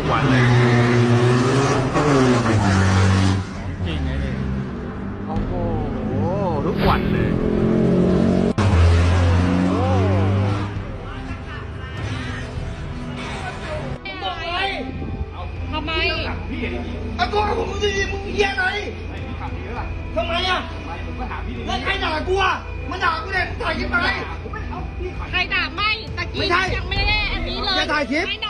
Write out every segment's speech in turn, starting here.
ทุกวันเลยของจริงไงนี่โอ้โหทุกวันเลยทำไมตะโกนกับผมสิมึงเฮียอะไรไทำไมอะแล้วใครด่ากูอะมันด่ากูเนี่ยถ่ายคลิปอะไรใครด่าไม่ตะกี้ยังไม่ได้อันนี้เลยอย่ถ่ายคลิปให้น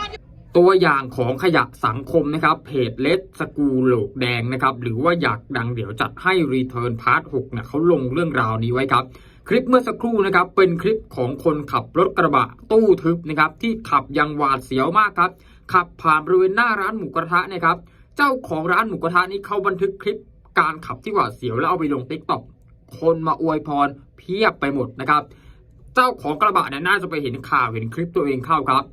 อนอยู่ ตัวอย่างของขยะสังคมนะครับเพจเลสสกูโหลกแดงนะครับหรือว่าอยากดังเดี๋ยวจัดให้รีเทิร์นพาร์ท6เนี่ยเขาลงเรื่องราวนี้ไว้ครับ คลิปเมื่อสักครู่นะครับเป็นคลิปของคนขับรถกระบะตู้ทึบนะครับที่ขับยังหวาดเสียวมากครับ ขับผ่านบริเวณหน้าร้านหมูกระทะนะครับเจ้าของร้านหมูกระทะนี้เขาบันทึกคลิปการขับที่หวาดเสียวแล้วเอาไปลงติ๊กต็อกคนมาอวยพรเพียบไปหมดนะครับ เจ้าของกระบะเนี่ยน่าจะไปเห็นข่าวเห็นคลิปตัวเองเข้าครับ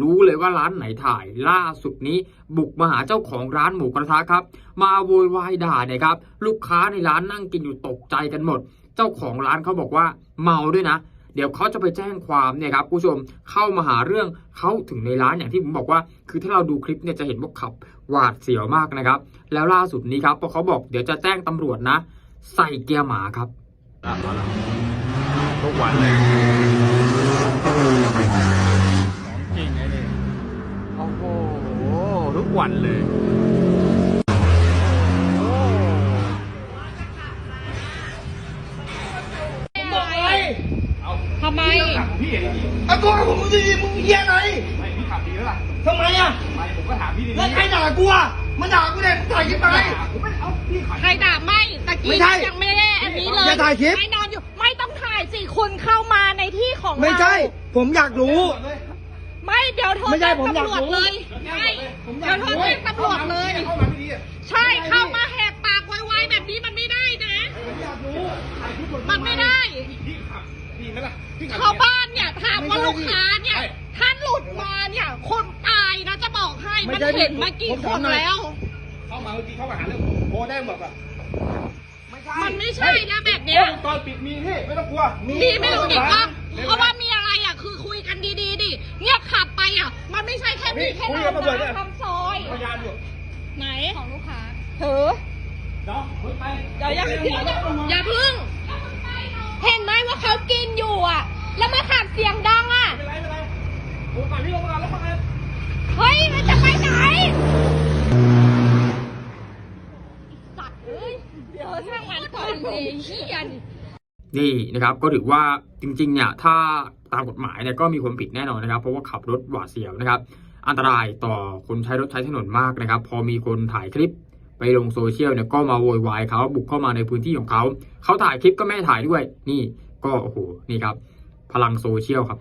รู้เลยว่าร้านไหนถ่ายล่าสุดนี้บุกมาหาเจ้าของร้านหมูกระทะครับ มาโวยวายด่าเนี่ยครับ ลูกค้าในร้านนั่งกินอยู่ตกใจกันหมด เจ้าของร้านเขาบอกว่าเมาด้วยนะ เดี๋ยวเขาจะไปแจ้งความเนี่ยครับผู้ชมเข้ามาหาเรื่องเขาถึงในร้านอย่างที่ผมบอกว่า คือถ้าเราดูคลิปเนี่ยจะเห็นว่าขับหวาดเสียวมากนะครับ แล้วล่าสุดนี้ครับพอเขาบอกเดี๋ยวจะแจ้งตำรวจนะ ใส่เกียร์หมาครับทุกวันเลยของจริงไงนี่โอ้โหทุก วันเลยบอกอะไรเอาทำไมขับพี่ดีตะโกนกับผมสิมึงเฮียอะไรไม่พี่ขับดีแล้วล่ะทำไมอะไม่ผมก็ถามพี่ดีแล้วใครด่ากูอะมันด่ากูเนี่ยถ่ายคลิปอะไรผมไม่เอาพี่ขับใครด่าไม่ตะกี้ไม่ใช่ยังไม่ได้อันนี้เลยอย่าถ่ายคลิปให้นอนอยู่ไม่ต้องถ่ายสิคุณเข้ามาในที่ของเราไม่ใช่ ผมอยากรู้ ไม่เดี๋ยวโทรไม่ใช่แจ้งผมอยากตำรวจรู้เลยไม่ เดี๋ยวโทรแจ้งตำรวจเลย เข้ามาพี่ดีใช่เข้ามาแหกปากไวๆแบบนี้มันไม่ได้นะมันไม่ได้ พี่ขับดีไหมล่ะพี่ขับชาวบ้านเนี่ยถามว่าไม่ใช่ลูกค้าเนี่ยใช่ถ้าหลุดมาเนี่ยคนตายนะจะบอกให้ไม่มันใช่เห็นมากี่ผมคถามนหน่อยแล้ว เข้ามาเมื่อกี้เข้ามาหาเรื่องโทรได้หมดอะมันไม่ใช่นะแบบเนี้ยวงจรปิดมีพี่ไม่ต้องกลัวดีไม่รู้ดิว่าเพราะว่า เรากับตำรวจเนี่ยทำซอย พยานอยู่ไหน ของลูกค้าเถอเนาะคุยไปเดี๋ยวอย่าเดี๋ยวอย่าอย่าพึ่ง เห็นไหมว่าเขากินอยู่อะ แล้วมาขับเสียงดังอะ ไม่เป็นไรไม่เป็นไรผมก่อนพี่ลงมาก่อนแล้วเข้ามาเฮ้ย มันจะไปไหนสัตว์เอ้ย เดี๋ยวช่างมันก่อนเลยเฮียนนี่นะครับก็ถือว่าจริงๆเนี่ยถ้าตามกฎหมายเนี่ยก็มีความผิดแน่นอนนะครับ เพราะว่าขับรถหวาดเสียวนะครับ อันตรายต่อคนใช้รถใช้ถนนมากนะครับ พอมีคนถ่ายคลิปไปลงโซเชียลเนี่ยก็มาโวยวายเขาบุกเข้ามาในพื้นที่ของเขา เขาถ่ายคลิปก็ไม่ถ่ายด้วย นี่ก็โอ้โหนี่ครับ พลังโซเชียลครับ